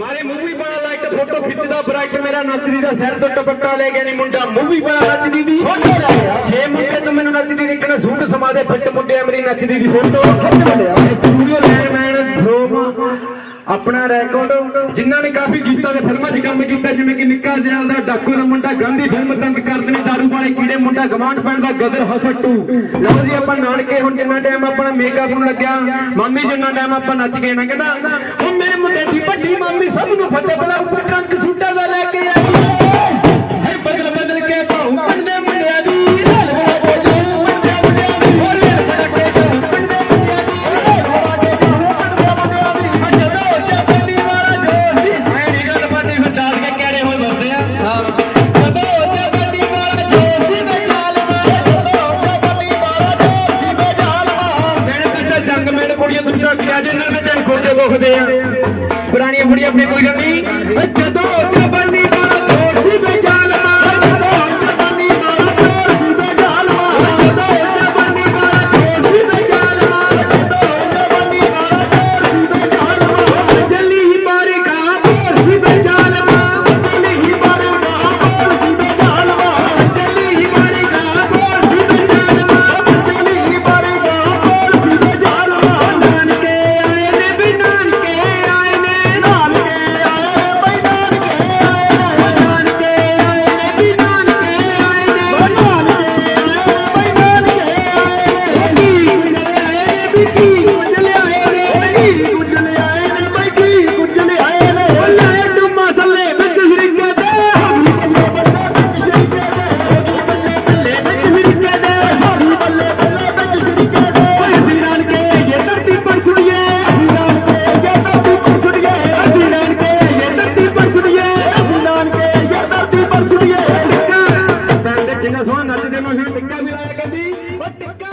ਮਾਰੇ ਮੂਵੀ ਬਣਾ light photo ਖਿੱਚਦਾ ਬ੍ਰਾਈਟ ਮੇਰਾ ਨੱਚਦੀ ਦਾ ਸਿਰ ਤੋਂ ਟਪੱਟਾ ਲੈ ਗਿਆ ਨਹੀਂ ਮੁੰਡਾ। ਮੂਵੀ ਬਣਾ ਨੱਚਦੀ ਦੀ ਫੋਟੋ ਲੈ ਗਿਆ ਛੇ ਮੁੰਡੇ ਤੋਂ ਮੈਨੂੰ ਨੱਚਦੀ ਦੇਖਣਾ ਸੂਟ ਸਮਾਦੇ ਫਿੱਟ ਮੁੰਡੇ ਮੇਰੀ ਨੱਚਦੀ ਦੀ ਫੋਟੋ ਖਿੱਚ ਲਿਆ। ਸਟੂਡੀਓ ਲੈਣ ਮੈਨ ਫਰੋਮ ਆਪਣਾ ਰੈਕੋਰਡ ਜਿਨ੍ਹਾਂ ਨੇ ਕਾਫੀ ਗੀਤਾਂ ਦੇ ਫਿਲਮਾਂ 'ਚ ਕੰਮ ਕੀਤਾ, ਜਿਵੇਂ ਕਿ ਨਿੱਕਾ ਸਿਆਲ ਦਾ, ਡਾਕੂ ਦਾ ਮੁੰਡਾ, ਗਾਂਧੀ ਫਿਲਮ ਤੰਗ ਕਰਦਣੀ ਦਾਰੂ ਵਾਲੇ ਕੀੜੇ, ਮੁੰਡਾ ਗਵਾਂਡ ਪੈਣ ਦਾ, ਗਦਰ ਹਸਟ ਟੂ। ਲਓ ਜੀ, ਆਪਾਂ ਨਾਨਕੇ ਹੁਣ ਜਿੰਨਾ ਟਾਈਮ ਆਪਣਾ ਮੇਕਅਪ ਨੂੰ ਲੱਗਿਆ। ਮਾਮੀ ਜਿੰਨਾ ਟਾਈਮ ਆਪਾਂ ਨੱਚ ਗਏ ਨਾ, ਕਹਿੰਦਾ, ਉਹ ਮੇਰੇ ਮੁੰਡੇ ਦੀ ਵੱਡੀ ਮਾਮੀ ਸਭ ਨੂੰ ਫਤਿਹ ਬਲਾ ਉੱਪਰ ਟਰੰਕ ਸੂਟਾਂ ਦਾ ਲੈ ਕੇ ਆਈ ਵਿੱਚ ਖੋਟੇ ਆ। ਪੁਰਾਣੀਆਂ ਬੁੜੀਆਂ ਆਪਣੀ ਕੋਈ ਗੱਲ ਨਹੀਂ। ਜਦੋਂ ਪਿੰਡ ਜਿੰਨਾ ਸੋਹਣਾ ਨੱਚਦੇ ਮੈਂ ਫਿਰ ਟਿੱਕਾ ਵੀ ਲਾਇਆ ਕਹਿੰਦੀ ਓ ਟਿੱਕਾ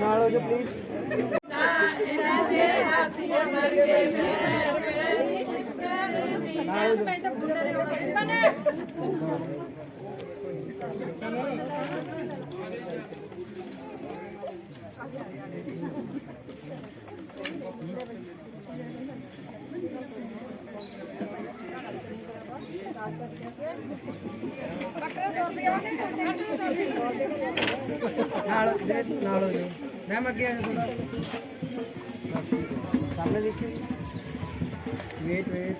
ਨਾਲ ਹੋ ਜਾ ਪਲੀਜ਼ ਇਹਨਾਂ ਦੇ ਨਾਲ ਹੋ ਜਾ ਨਾਲ ਹੋ ਜਾ ਮੈਮ ਅੱਗੇ ਆ ਜਾ ਸਾਹਮਣੇ ਦੇਖਿਓ ਵੇਟ ਵੇਟ।